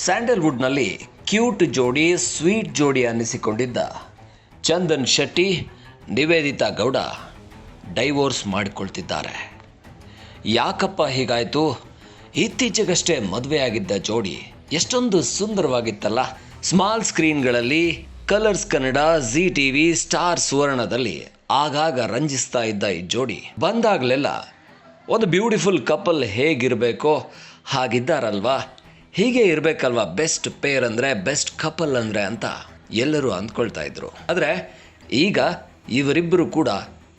ಸ್ಯಾಂಡಲ್ವುಡ್ನಲ್ಲಿ cute ಜೋಡಿ, sweet ಜೋಡಿ ಅನ್ನಿಸಿಕೊಂಡಿದ್ದ ಚಂದನ್ ಶೆಟ್ಟಿ, ನಿವೇದಿತಾ ಗೌಡ ಡೈವೋರ್ಸ್ ಮಾಡಿಕೊಳ್ತಿದ್ದಾರೆ. ಯಾಕಪ್ಪ ಹೀಗಾಯಿತು? ಇತ್ತೀಚೆಗಷ್ಟೇ ಮದುವೆಯಾಗಿದ್ದ ಜೋಡಿ ಎಷ್ಟೊಂದು ಸುಂದರವಾಗಿತ್ತಲ್ಲ. Small ಸ್ಕ್ರೀನ್ಗಳಲ್ಲಿ colours Kannada Zee T V, star ಸುವರ್ಣದಲ್ಲಿ ಆಗಾಗ ರಂಜಿಸ್ತಾ ಇದ್ದ ಈ ಜೋಡಿ ಬಂದಾಗಲೆಲ್ಲ ಒಂದು ಬ್ಯೂಟಿಫುಲ್ ಕಪಲ್ ಹೇಗಿರಬೇಕೋ ಹಾಗಿದ್ದಾರಲ್ವಾ? ಹೀಗೆ ಇರಬೇಕಲ್ವಾ? ಬೆಸ್ಟ್ ಪೇರ್ ಅಂದರೆ ಬೆಸ್ಟ್ ಕಪಲ್ ಅಂದರೆ ಅಂತ ಎಲ್ಲರೂ ಅಂದ್ಕೊಳ್ತಾ ಇದ್ರು. ಆದರೆ ಈಗ ಇವರಿಬ್ಬರು ಕೂಡ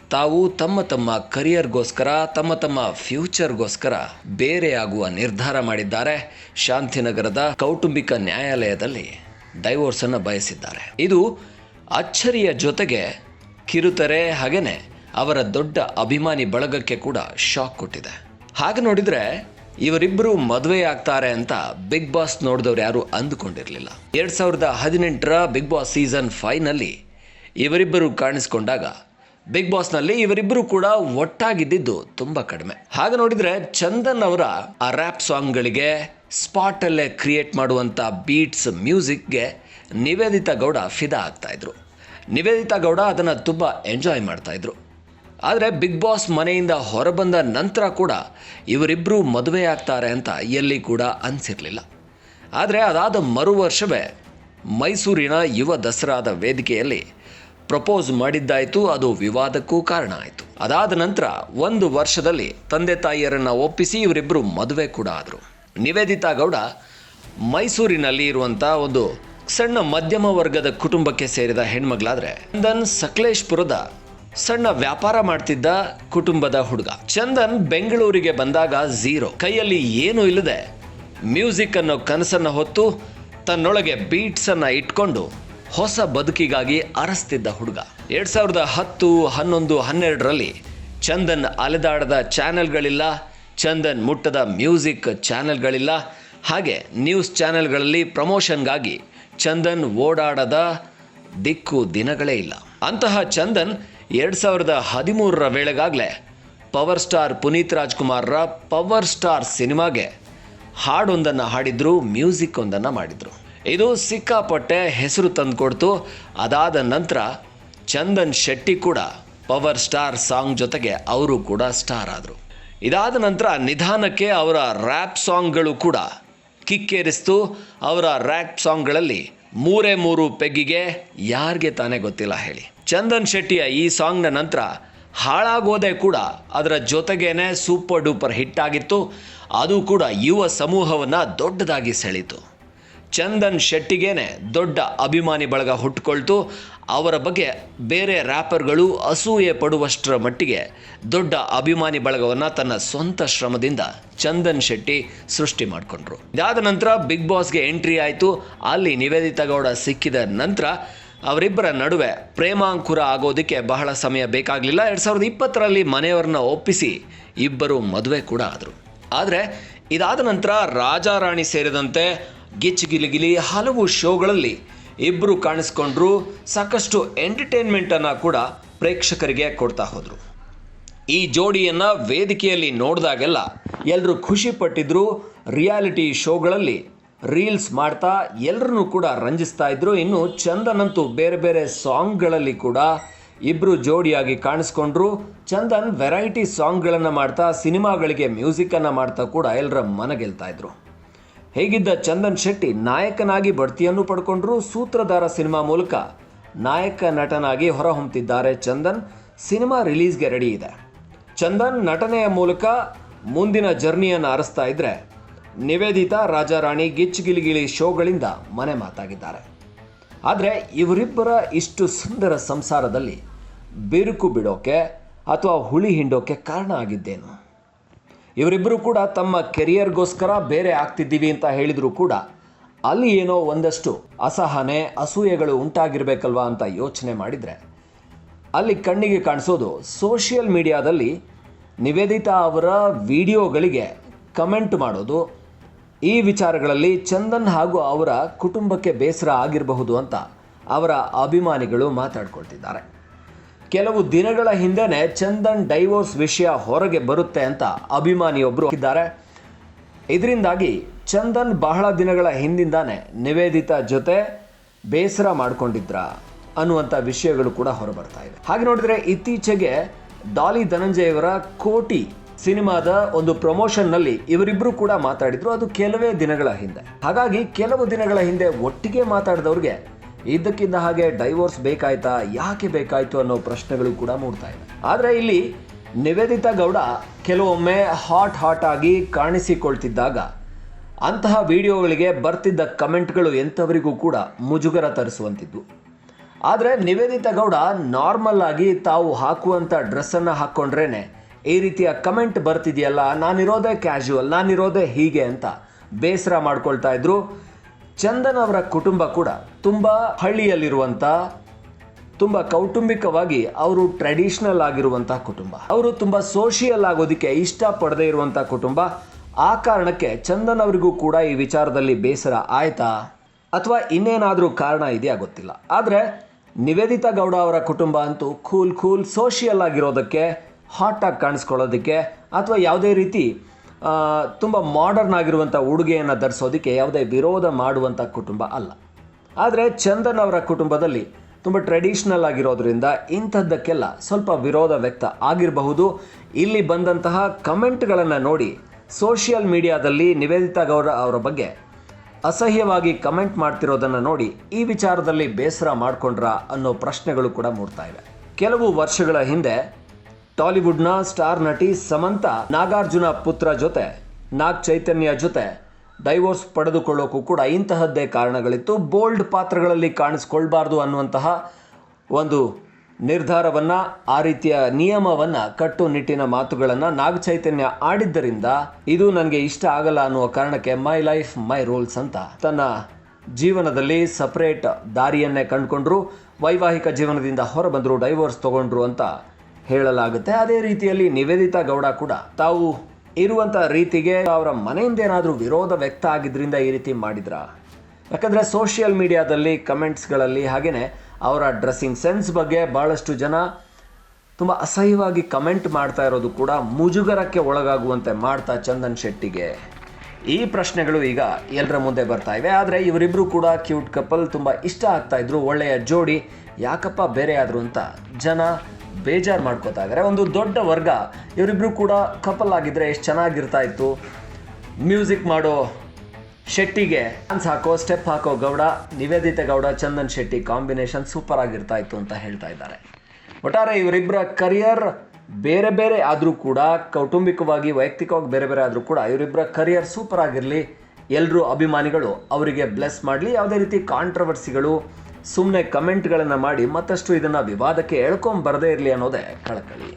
ತಾವು ತಮ್ಮ ತಮ್ಮ ಕರಿಯರ್ಗೋಸ್ಕರ ತಮ್ಮ ತಮ್ಮ ಫ್ಯೂಚರ್ಗೋಸ್ಕರ ಬೇರೆಯಾಗುವ ನಿರ್ಧಾರ ಮಾಡಿದ್ದಾರೆ. ಶಾಂತಿನಗರದ ಕೌಟುಂಬಿಕ ನ್ಯಾಯಾಲಯದಲ್ಲಿ ಡೈವೋರ್ಸ್ ಅನ್ನು ಬಯಸಿದ್ದಾರೆ. ಇದು ಅಚ್ಚರಿಯ ಜೊತೆಗೆ ಕಿರುತೆರೆ ಹಾಗೇನೆ ಅವರ ದೊಡ್ಡ ಅಭಿಮಾನಿ ಬಳಗಕ್ಕೆ ಕೂಡ ಶಾಕ್ ಕೊಟ್ಟಿದೆ. ಹಾಗೆ ನೋಡಿದ್ರೆ ಇವರಿಬ್ಬರು ಮದುವೆ ಆಗ್ತಾರೆ ಅಂತ ಬಿಗ್ ಬಾಸ್ ನೋಡಿದವ್ರು ಯಾರು ಅಂದುಕೊಂಡಿರಲಿಲ್ಲ. ಎರಡು ಸಾವಿರದ ಹದಿನೆಂಟರ ಬಿಗ್ ಬಾಸ್ ಸೀಸನ್ ಫೈವ್ನಲ್ಲಿ ಇವರಿಬ್ಬರು ಕಾಣಿಸ್ಕೊಂಡಾಗ ಬಿಗ್ ಬಾಸ್ನಲ್ಲಿ ಇವರಿಬ್ಬರು ಕೂಡ ಒಟ್ಟಾಗಿದ್ದಿದ್ದು ತುಂಬ ಕಡಿಮೆ. ಹಾಗೆ ನೋಡಿದರೆ ಚಂದನ್ ಅವರ ಆ ರ್ಯಾಪ್ ಸಾಂಗ್ಗಳಿಗೆ ಸ್ಪಾಟಲ್ಲೇ ಕ್ರಿಯೇಟ್ ಮಾಡುವಂಥ ಬೀಟ್ಸ್ ಮ್ಯೂಸಿಕ್ಗೆ ನಿವೇದಿತಾ ಗೌಡ ಫಿದಾ ಆಗ್ತಾಯಿದ್ರು ನಿವೇದಿತಾ ಗೌಡ ಅದನ್ನು ತುಂಬ ಎಂಜಾಯ್ ಮಾಡ್ತಾ ಇದ್ರು. ಆದರೆ ಬಿಗ್ ಬಾಸ್ ಮನೆಯಿಂದ ಹೊರಬಂದ ನಂತರ ಕೂಡ ಇವರಿಬ್ಬರು ಮದುವೆ ಆಗ್ತಾರೆ ಅಂತ ಎಲ್ಲಿ ಕೂಡ ಅನಿಸಿರಲಿಲ್ಲ. ಆದರೆ ಅದಾದ ಮರು ವರ್ಷವೇ ಮೈಸೂರಿನ ಯುವ ದಸರಾದ ವೇದಿಕೆಯಲ್ಲಿ ಪ್ರಪೋಸ್ ಮಾಡಿದ್ದಾಯಿತು, ಅದು ವಿವಾದಕ್ಕೂ ಕಾರಣ ಆಯಿತು. ಅದಾದ ನಂತರ ಒಂದು ವರ್ಷದಲ್ಲಿ ತಂದೆ ತಾಯಿಯರನ್ನು ಒಪ್ಪಿಸಿ ಇವರಿಬ್ಬರು ಮದುವೆ ಕೂಡ ಆದರು. ನಿವೇದಿತಾ ಗೌಡ ಮೈಸೂರಿನಲ್ಲಿ ಇರುವಂಥ ಒಂದು ಸಣ್ಣ ಮಧ್ಯಮ ವರ್ಗದ ಕುಟುಂಬಕ್ಕೆ ಸೇರಿದ ಹೆಣ್ಮಗಳಾದರೆ ಚಂದನ್ ಸಕಲೇಶ್ಪುರದ ಸಣ್ಣ ವ್ಯಾಪಾರ ಮಾಡ್ತಿದ್ದ ಕುಟುಂಬದ ಹುಡುಗ. ಚಂದನ್ ಬೆಂಗಳೂರಿಗೆ ಬಂದಾಗ ಝೀರೋ. ಕೈಯಲ್ಲಿ ಏನೂ ಇಲ್ಲದೆ ಮ್ಯೂಸಿಕ್ ಅನ್ನೋ ಕನಸನ್ನ ಹೊತ್ತು ತನ್ನೊಳಗೆ ಬೀಟ್ಸ್ ಅನ್ನ ಇಟ್ಕೊಂಡು ಹೊಸ ಬದುಕಿಗಾಗಿ ಅರಸ್ತಿದ್ದ ಹುಡುಗ. ಎರಡು ಸಾವಿರದ ಹತ್ತು, ಹನ್ನೊಂದು, ಹನ್ನೆರಡರಲ್ಲಿ ಚಂದನ್ ಅಲೆದಾಡದ ಚಾನೆಲ್ಗಳಿಲ್ಲ, ಚಂದನ್ ಮುಟ್ಟದ ಮ್ಯೂಸಿಕ್ ಚಾನೆಲ್ಗಳಿಲ್ಲ. ಹಾಗೆ ನ್ಯೂಸ್ ಚಾನೆಲ್ಗಳಲ್ಲಿ ಪ್ರಮೋಷನ್ಗಾಗಿ ಚಂದನ್ ಓಡಾಡದ ದಿಕ್ಕು ದಿನಗಳೇ ಇಲ್ಲ. ಅಂತಹ ಚಂದನ್ ಎರಡು ಸಾವಿರದ ಹದಿಮೂರರ ವೇಳೆಗಾಗಲೇ ಪವರ್ ಸ್ಟಾರ್ ಪುನೀತ್ ರಾಜ್ಕುಮಾರ್ರ ಪವರ್ ಸ್ಟಾರ್ ಸಿನಿಮಾಗೆ ಹಾಡೊಂದನ್ನು ಹಾಡಿದ್ರು, ಮ್ಯೂಸಿಕ್ ಒಂದನ್ನು ಮಾಡಿದರು. ಇದು ಸಿಕ್ಕಾಪಟ್ಟೆ ಹೆಸರು ತಂದುಕೊಡ್ತು. ಅದಾದ ನಂತರ ಚಂದನ್ ಶೆಟ್ಟಿ ಕೂಡ ಪವರ್ ಸ್ಟಾರ್ ಸಾಂಗ್ ಜೊತೆಗೆ ಅವರು ಕೂಡ ಸ್ಟಾರ್ ಆದರು. ಇದಾದ ನಂತರ ನಿಧಾನಕ್ಕೆ ಅವರ ರ್ಯಾಪ್ ಸಾಂಗ್ಗಳು ಕೂಡ ಕಿಕ್ಕೇರಿಸ್ತು. ಅವರ ರ್ಯಾಪ್ ಸಾಂಗ್ಗಳಲ್ಲಿ ಮೂರೇ ಮೂರು ಪೆಗ್ಗಿಗೆ ಯಾರಿಗೆ ತಾನೇ ಗೊತ್ತಿಲ್ಲ ಹೇಳಿ. ಚಂದನ್ ಶೆಟ್ಟಿಯ ಈ ಸಾಂಗ್ನ ನಂತರ ಹಾಳಾಗೋದೆ ಕೂಡ ಅದರ ಜೊತೆಗೇನೆ ಸೂಪರ್ ಡೂಪರ್ ಹಿಟ್ ಆಗಿತ್ತು. ಅದು ಕೂಡ ಯುವ ಸಮೂಹವನ್ನು ದೊಡ್ಡದಾಗಿ ಸೆಳೀತು. ಚಂದನ್ ಶೆಟ್ಟಿಗೇನೆ ದೊಡ್ಡ ಅಭಿಮಾನಿ ಬಳಗ ಹುಟ್ಟುಕೊಳ್ತು ಅವರ ಬಗ್ಗೆ ಬೇರೆ ರ್ಯಾಪರ್ಗಳು ಅಸೂಯೆ ಪಡುವಷ್ಟರ ಮಟ್ಟಿಗೆ ದೊಡ್ಡ ಅಭಿಮಾನಿ ಬಳಗವನ್ನು ತನ್ನ ಸ್ವಂತ ಶ್ರಮದಿಂದ ಚಂದನ್ ಶೆಟ್ಟಿ ಸೃಷ್ಟಿ ಮಾಡಿಕೊಂಡ್ರು. ಇದಾದ ನಂತರ ಬಿಗ್ ಬಾಸ್ಗೆ ಎಂಟ್ರಿ ಆಯಿತು. ಅಲ್ಲಿ ನಿವೇದಿತಾ ಗೌಡ ಸಿಕ್ಕಿದ ನಂತರ ಅವರಿಬ್ಬರ ನಡುವೆ ಪ್ರೇಮಾಂಕುರ ಆಗೋದಕ್ಕೆ ಬಹಳ ಸಮಯ ಬೇಕಾಗಲಿಲ್ಲ. ಎರಡು ಸಾವಿರದ ಇಪ್ಪತ್ತರಲ್ಲಿ ಮನೆಯವರನ್ನ ಒಪ್ಪಿಸಿ ಇಬ್ಬರು ಮದುವೆ ಕೂಡ ಆದರು. ಆದರೆ ಇದಾದ ನಂತರ ರಾಜಾರಾಣಿ ಸೇರಿದಂತೆ ಗಿಚ್ಚಿಗಿಲಿಗಿಲಿ ಹಲವು ಶೋಗಳಲ್ಲಿ ಇಬ್ಬರು ಕಾಣಿಸ್ಕೊಂಡ್ರು, ಸಾಕಷ್ಟು ಎಂಟರ್ಟೈನ್ಮೆಂಟನ್ನು ಕೂಡ ಪ್ರೇಕ್ಷಕರಿಗೆ ಕೊಡ್ತಾ ಹೋದರು. ಈ ಜೋಡಿಯನ್ನು ವೇದಿಕೆಯಲ್ಲಿ ನೋಡಿದಾಗೆಲ್ಲ ಎಲ್ಲರೂ ಖುಷಿ ಪಟ್ಟಿದ್ರು ರಿಯಾಲಿಟಿ ಶೋಗಳಲ್ಲಿ ರೀಲ್ಸ್ ಮಾಡ್ತಾ ಎಲ್ಲರನ್ನೂ ಕೂಡ ರಂಜಿಸ್ತಾ ಇದ್ರು. ಇನ್ನು ಚಂದನಂತೂ ಬೇರೆ ಬೇರೆ ಸಾಂಗ್ಗಳಲ್ಲಿ ಕೂಡ ಇಬ್ಬರು ಜೋಡಿಯಾಗಿ ಕಾಣಿಸ್ಕೊಂಡ್ರು. ಚಂದನ್ ವೆರೈಟಿ ಸಾಂಗ್ಗಳನ್ನು ಮಾಡ್ತಾ, ಸಿನಿಮಾಗಳಿಗೆ ಮ್ಯೂಸಿಕ್ಕನ್ನು ಮಾಡ್ತಾ ಕೂಡ ಎಲ್ಲರ ಮನ ಗೆಲ್ತಾ ಇದ್ರು. ಹೇಗಿದ್ದ ಚಂದನ್ ಶೆಟ್ಟಿ ನಾಯಕನಾಗಿ ಬಡ್ತಿಯನ್ನು ಪಡ್ಕೊಂಡ್ರು ಸೂತ್ರಧಾರ ಸಿನಿಮಾ ಮೂಲಕ. ನಾಯಕ ನಟನಾಗಿ ಹೊರಹೊಮ್ಮುತ್ತಿದ್ದಾರೆ ಚಂದನ್, ಸಿನಿಮಾ ರಿಲೀಸ್ಗೆ ರೆಡಿ ಇದೆ. ಚಂದನ್ ನಟನೆಯ ಮೂಲಕ ಮುಂದಿನ ಜರ್ನಿಯನ್ನು ಅರಸ್ತಾ ಇದ್ರೆ ನಿವೇದಿತಾ, ರಾಜಾರಾಣಿ ಗಿಚ್ಗಿಲಿಗಿಲಿ ಶೋಗಳಿಂದ ಮನೆ ಮಾತಾಗಿದ್ದಾರೆ. ಆದರೆ ಇವರಿಬ್ಬರ ಇಷ್ಟು ಸುಂದರ ಸಂಸಾರದಲ್ಲಿ ಬಿರುಕು ಬಿಡೋಕೆ ಅಥವಾ ಹುಳಿ ಹಿಂಡೋಕೆ ಕಾರಣ ಆಗಿದ್ದೇನು? ಇವರಿಬ್ಬರು ಕೂಡ ತಮ್ಮ ಕೆರಿಯರ್ಗೋಸ್ಕರ ಬೇರೆ ಆಗ್ತಿದ್ದೀವಿ ಅಂತ ಹೇಳಿದರೂ ಕೂಡ ಅಲ್ಲಿ ಏನೋ ಒಂದಷ್ಟು ಅಸಹನೆ, ಅಸೂಯೆಗಳು ಉಂಟಾಗಿರ್ಬೇಕಲ್ವಾ ಅಂತ ಯೋಚನೆ ಮಾಡಿದರೆ ಅಲ್ಲಿ ಕಣ್ಣಿಗೆ ಕಾಣಿಸೋದು ಸೋಷಿಯಲ್ ಮೀಡಿಯಾದಲ್ಲಿ ನಿವೇದಿತಾ ಅವರ ವಿಡಿಯೋಗಳಿಗೆ ಕಮೆಂಟ್ ಮಾಡೋದು, ಈ ವಿಚಾರಗಳಲ್ಲಿ ಚಂದನ್ ಹಾಗೂ ಅವರ ಕುಟುಂಬಕ್ಕೆ ಬೇಸರ ಆಗಿರಬಹುದು ಅಂತ ಅವರ ಅಭಿಮಾನಿಗಳು ಮಾತಾಡ್ಕೊಳ್ತಿದ್ದಾರೆ. ಕೆಲವು ದಿನಗಳ ಹಿಂದೆನೆ ಚಂದನ್ ಡೈವೋರ್ಸ್ ವಿಷಯ ಹೊರಗೆ ಬರುತ್ತೆ ಅಂತ ಅಭಿಮಾನಿಯೊಬ್ಬರು ಇದ್ದಾರೆ. ಇದರಿಂದಾಗಿ ಚಂದನ್ ಬಹಳ ದಿನಗಳ ಹಿಂದಿಂದಾನೆ ನಿವೇದಿತಾ ಜೊತೆ ಬೇಸರ ಮಾಡಿಕೊಂಡಿದ್ರ ಅನ್ನುವಂಥ ವಿಷಯಗಳು ಕೂಡ ಹೊರಬರ್ತಾ ಇವೆ. ಹಾಗೆ ನೋಡಿದ್ರೆ ಇತ್ತೀಚೆಗೆ ಡಾಲಿ ಧನಂಜಯವರ ಕೋಟಿ ಸಿನಿಮಾದ ಒಂದು ಪ್ರಮೋಷನ್ನಲ್ಲಿ ಇವರಿಬ್ರು ಕೂಡ ಮಾತಾಡಿದ್ರು. ಅದು ಕೆಲವೇ ದಿನಗಳ ಹಿಂದೆ. ಹಾಗಾಗಿ ಕೆಲವು ದಿನಗಳ ಹಿಂದೆ ಒಟ್ಟಿಗೆ ಮಾತಾಡಿದವ್ರಿಗೆ ಇದ್ದಕ್ಕಿದ್ದ ಹಾಗೆ ಡೈವೋರ್ಸ್ ಬೇಕಾಯ್ತಾ, ಯಾಕೆ ಬೇಕಾಯ್ತು ಅನ್ನೋ ಪ್ರಶ್ನೆಗಳು ಕೂಡ ಮೂಡ್ತಾ ಇದೆ. ಆದರೆ ಇಲ್ಲಿ ನಿವೇದಿತಾ ಗೌಡ ಕೆಲವೊಮ್ಮೆ ಹಾಟ್ ಹಾಟ್ ಆಗಿ ಕಾಣಿಸಿಕೊಳ್ತಿದ್ದಾಗ ಅಂತಹ ವಿಡಿಯೋಗಳಿಗೆ ಬರ್ತಿದ್ದ ಕಮೆಂಟ್ಗಳು ಎಂಥವರಿಗೂ ಕೂಡ ಮುಜುಗರ ತರಿಸುವಂತಿದ್ದು ಆದರೆ ನಿವೇದಿತಾ ಗೌಡ ನಾರ್ಮಲ್ ಆಗಿ ತಾವು ಹಾಕುವಂಥ ಡ್ರೆಸ್ಸನ್ನು ಹಾಕ್ಕೊಂಡ್ರೇ ಈ ರೀತಿಯ ಕಮೆಂಟ್ ಬರ್ತಿದೆಯಲ್ಲ, ನಾನಿರೋದೇ ಕ್ಯಾಶುವಲ್ ನಾನಿರೋದೇ ಹೀಗೆ ಅಂತ ಬೇಸರ ಮಾಡ್ಕೊಳ್ತಾ ಇದ್ರು. ಚಂದನ್ ಅವರ ಕುಟುಂಬ ಕೂಡ ತುಂಬ ಹಳ್ಳಿಯಲ್ಲಿರುವಂಥ ತುಂಬ ಕೌಟುಂಬಿಕವಾಗಿ ಅವರು ಟ್ರೆಡಿಷನಲ್ ಆಗಿರುವಂಥ ಕುಟುಂಬ. ಅವರು ತುಂಬ ಸೋಷಿಯಲ್ ಆಗೋದಕ್ಕೆ ಇಷ್ಟಪಡದೇ ಇರುವಂಥ ಕುಟುಂಬ. ಆ ಕಾರಣಕ್ಕೆ ಚಂದನ್ ಅವರಿಗೂ ಕೂಡ ಈ ವಿಚಾರದಲ್ಲಿ ಬೇಸರ ಆಯ್ತಾ? ಅಥವಾ ಇನ್ನೇನಾದರೂ ಕಾರಣ ಇದೆಯಾ ಗೊತ್ತಿಲ್ಲ. ಆದರೆ ನಿವೇದಿತಾ ಗೌಡ ಅವರ ಕುಟುಂಬ ಅಂತೂ ಕೂಲ್ ಕೂಲ್ ಸೋಷಿಯಲ್ ಆಗಿರೋದಕ್ಕೆ ಹಾಟ್ ಆಗಿ ಕಾಣಿಸ್ಕೊಳ್ಳೋದಕ್ಕೆ, ಅಥವಾ ಯಾವುದೇ ರೀತಿ ತುಂಬ ಮಾಡರ್ನ್ ಆಗಿರುವಂಥ ಉಡುಗೆಯನ್ನು ಧರಿಸೋದಕ್ಕೆ ಯಾವುದೇ ವಿರೋಧ ಮಾಡುವಂಥ ಕುಟುಂಬ ಅಲ್ಲ. ಆದರೆ ಚಂದನ್ ಅವರ ಕುಟುಂಬದಲ್ಲಿ ತುಂಬ ಟ್ರೆಡಿಷ್ನಲ್ ಆಗಿರೋದ್ರಿಂದ ಇಂಥದ್ದಕ್ಕೆಲ್ಲ ಸ್ವಲ್ಪ ವಿರೋಧ ವ್ಯಕ್ತ ಆಗಿರಬಹುದು. ಇಲ್ಲಿ ಬಂದಂತಹ ಕಮೆಂಟ್ಗಳನ್ನು ನೋಡಿ ಸೋಷಿಯಲ್ ಮೀಡಿಯಾದಲ್ಲಿ ನಿವೇದಿತಾ ಗೌಡ ಅವರ ಬಗ್ಗೆ ಅಸಹ್ಯವಾಗಿ ಕಮೆಂಟ್ ಮಾಡ್ತಿರೋದನ್ನು ನೋಡಿ ಈ ವಿಚಾರದಲ್ಲಿ ಬೇಸರ ಮಾಡಿಕೊಂಡ್ರ ಅನ್ನೋ ಪ್ರಶ್ನೆಗಳು ಕೂಡ ಮೂಡ್ತಾ ಇವೆ. ಕೆಲವು ವರ್ಷಗಳ ಹಿಂದೆ ಟಾಲಿವುಡ್ನ ಸ್ಟಾರ್ ನಟಿ ಸಮಂತ ನಾಗಾರ್ಜುನ ಪುತ್ರ ಜೊತೆ, ನಾಗ್ ಚೈತನ್ಯ ಜೊತೆ ಡೈವೋರ್ಸ್ ಪಡೆದುಕೊಳ್ಳೋಕ್ಕೂ ಕೂಡ ಇಂತಹದ್ದೇ ಕಾರಣಗಳಿತ್ತು. ಬೋಲ್ಡ್ ಪಾತ್ರಗಳಲ್ಲಿ ಕಾಣಿಸ್ಕೊಳ್ಬಾರ್ದು ಅನ್ನುವಂತಹ ಒಂದು ನಿರ್ಧಾರವನ್ನು, ಆ ರೀತಿಯ ನಿಯಮವನ್ನು, ಕಟ್ಟುನಿಟ್ಟಿನ ಮಾತುಗಳನ್ನು ನಾಗ ಚೈತನ್ಯ ಆಡಿದ್ದರಿಂದ ಇದು ನನಗೆ ಇಷ್ಟ ಆಗಲ್ಲ ಅನ್ನುವ ಕಾರಣಕ್ಕೆ ಮೈ ಲೈಫ್, ಮೈ ರೂಲ್ಸ್ ಅಂತ ತನ್ನ ಜೀವನದಲ್ಲಿ ಸಪ್ರೇಟ್ ದಾರಿಯನ್ನೇ ಕಂಡುಕೊಂಡ್ರು. ವೈವಾಹಿಕ ಜೀವನದಿಂದ ಹೊರಬಂದರು, ಡೈವೋರ್ಸ್ ತಗೊಂಡ್ರು ಅಂತ ಹೇಳಲಾಗುತ್ತೆ. ಅದೇ ರೀತಿಯಲ್ಲಿ ನಿವೇದಿತಾ ಗೌಡ ಕೂಡ ತಾವು ಇರುವಂಥ ರೀತಿಗೆ ಅವರ ಮನೆಯಿಂದ ಏನಾದರೂ ವಿರೋಧ ವ್ಯಕ್ತ ಆಗಿದ್ರಿಂದ ಈ ರೀತಿ ಮಾಡಿದ್ರಾ? ಯಾಕಂದರೆ ಸೋಷಿಯಲ್ ಮೀಡಿಯಾದಲ್ಲಿ ಕಮೆಂಟ್ಸ್ಗಳಲ್ಲಿ ಹಾಗೆಯೇ ಅವರ ಡ್ರೆಸ್ಸಿಂಗ್ ಸೆನ್ಸ್ ಬಗ್ಗೆ ಭಾಳಷ್ಟು ಜನ ತುಂಬ ಅಸಹ್ಯವಾಗಿ ಕಮೆಂಟ್ ಮಾಡ್ತಾ ಇರೋದು ಕೂಡ ಮುಜುಗರಕ್ಕೆ ಒಳಗಾಗುವಂತೆ ಮಾಡ್ತಾ ಚಂದನ್ ಶೆಟ್ಟಿಗೆ. ಈ ಪ್ರಶ್ನೆಗಳು ಈಗ ಎಲ್ಲರ ಮುಂದೆ ಬರ್ತಾ ಇವೆ. ಆದರೆ ಇವರಿಬ್ಬರು ಕೂಡ ಕ್ಯೂಟ್ ಕಪಲ್ ತುಂಬ ಇಷ್ಟ ಆಗ್ತಾ ಇದ್ರು. ಒಳ್ಳೆಯ ಜೋಡಿ ಯಾಕಪ್ಪ ಬೇರೆ ಆದರು ಅಂತ ಜನ ಬೇಜಾರು ಮಾಡ್ಕೋತಾ ಇದ್ದಾರೆ. ಒಂದು ದೊಡ್ಡ ವರ್ಗ ಇವರಿಬ್ಬರು ಕೂಡ ಕಪಲ್ ಆಗಿದ್ರೆ ಎಷ್ಟು ಚೆನ್ನಾಗಿರ್ತಾ ಇತ್ತು. ಮ್ಯೂಸಿಕ್ ಮಾಡೋ ಶೆಟ್ಟಿಗೆ ಡ್ಯಾನ್ಸ್ ಹಾಕೋ ಸ್ಟೆಪ್ ಹಾಕೋ ಗೌಡ, ನಿವೇದಿತ ಗೌಡ, ಚಂದನ್ ಶೆಟ್ಟಿ ಕಾಂಬಿನೇಷನ್ ಸೂಪರ್ ಆಗಿರ್ತಾ ಇತ್ತು ಅಂತ ಹೇಳ್ತಾ ಇದ್ದಾರೆ. ಒಟ್ಟಾರೆ ಇವರಿಬ್ಬರ ಕರಿಯರ್ ಬೇರೆ ಬೇರೆ ಆದರೂ ಕೂಡ, ಕೌಟುಂಬಿಕವಾಗಿ, ವೈಯಕ್ತಿಕವಾಗಿ ಬೇರೆ ಬೇರೆ ಆದರೂ ಕೂಡ ಇವರಿಬ್ಬರ ಕರಿಯರ್ ಸೂಪರ್ ಆಗಿರಲಿ. ಎಲ್ಲರೂ ಅಭಿಮಾನಿಗಳು ಅವರಿಗೆ ಬ್ಲೆಸ್ ಮಾಡಲಿ. ಯಾವುದೇ ರೀತಿ ಕಾಂಟ್ರವರ್ಸಿಗಳು ಸುಮ್ಮನೆ ಕಮೆಂಟ್ಗಳನ್ನು ಮಾಡಿ ಮತ್ತಷ್ಟು ಇದನ್ನು ವಿವಾದಕ್ಕೆ ಎಳ್ಕೊಂಬರದೇ ಇರಲಿ ಅನ್ನೋದೇ ಕಳಕಳಿ.